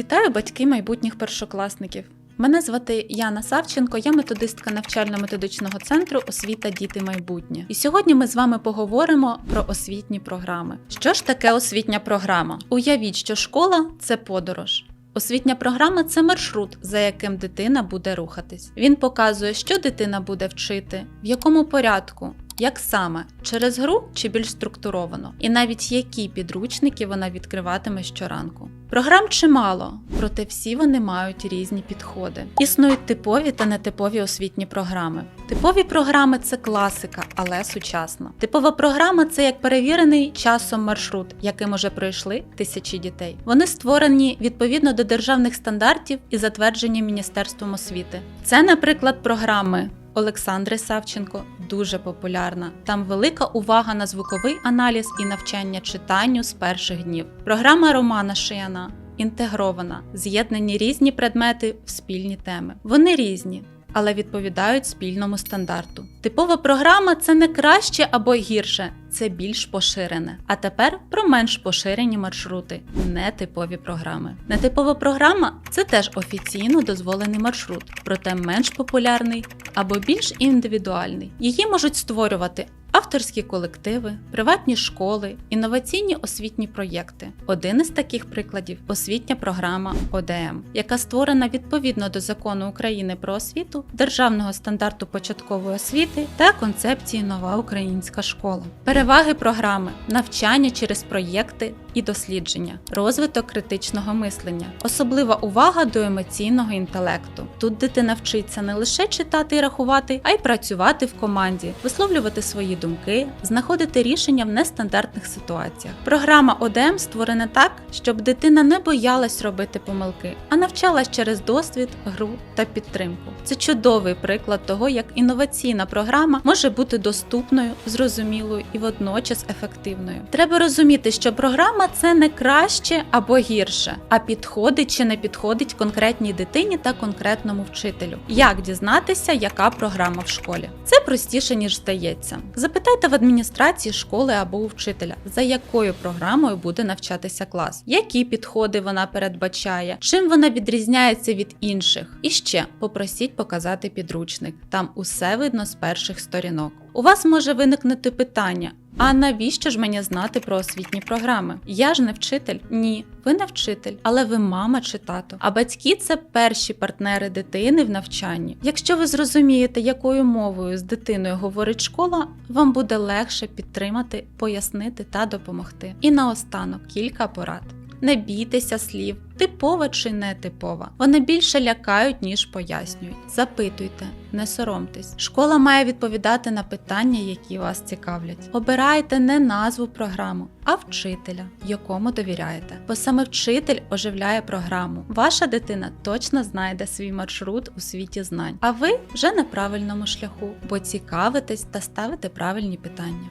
Вітаю батьки майбутніх першокласників. Мене звати Яна Савченко, я методистка навчально-методичного центру Освіта Діти майбутнє. І сьогодні ми з вами поговоримо про освітні програми. Що ж таке освітня програма? Уявіть, що школа це подорож. Освітня програма це маршрут, за яким дитина буде рухатись. Він показує, що дитина буде вчити, в якому порядку, як саме через гру чи більш структуровано, і навіть які підручники вона відкриватиме щоранку. Програм чимало, проте всі вони мають різні підходи. Існують типові та нетипові освітні програми. Типові програми це класика, але сучасна. Типова програма це як перевірений часом маршрут, яким уже пройшли тисячі дітей. Вони створені відповідно до державних стандартів і затверджені Міністерством освіти. Це, наприклад, програми Олександри Савченко дуже популярна. Там велика увага на звуковий аналіз і навчання читанню з перших днів. Програма Романа Шияна інтегрована, з'єднані різні предмети в спільні теми. Вони різні. Але відповідають спільному стандарту. Типова програма це не краще або гірше, це більш поширене. А тепер про менш поширені маршрути, нетипові програми. Нетипова програма це теж офіційно дозволений маршрут, проте менш популярний або більш індивідуальний. Її можуть створювати авторські колективи, приватні школи, інноваційні освітні проєкти. Один із таких прикладів освітня програма ОДМ, яка створена відповідно до закону України про освіту, державного стандарту початкової освіти та концепції Нова українська школа. Переваги програми навчання через проєкти і дослідження, розвиток критичного мислення, особлива увага до емоційного інтелекту. Тут дитина вчиться не лише читати і рахувати, а й працювати в команді, висловлювати свої думки, знаходити рішення в нестандартних ситуаціях. Програма ОДМ створена так, щоб дитина не боялась робити помилки, а навчалась через досвід, гру та підтримку. Це чудовий приклад того, як інноваційна програма може бути доступною, зрозумілою і водночас ефективною. Треба розуміти, що програма це не краще або гірше, а підходить чи не підходить конкретній дитині та конкретному вчителю. Як дізнатися, яка програма в школі? Це простіше ніж здається. Запитайте в адміністрації школи або у вчителя, за якою програмою буде навчатися клас, які підходи вона передбачає, чим вона відрізняється від інших. І ще попросіть показати підручник. Там усе видно з перших сторінок. У вас може виникнути питання: а навіщо ж мені знати про освітні програми? Я ж не вчитель? Ні, ви не вчитель, але ви мама чи тато. А батьки це перші партнери дитини в навчанні. Якщо ви зрозумієте, якою мовою з дитиною говорить школа, вам буде легше підтримати, пояснити та допомогти. І наостанок кілька порад. Не бійтеся слів, типова чи не типова. Вони більше лякають, ніж пояснюють. Запитуйте, не соромтесь. Школа має відповідати на питання, які вас цікавлять. Обирайте не назву програму, а вчителя, якому довіряєте. Бо саме вчитель оживляє програму. Ваша дитина точно знайде свій маршрут у світі знань. А ви вже на правильному шляху, бо цікавитесь та ставите правильні питання.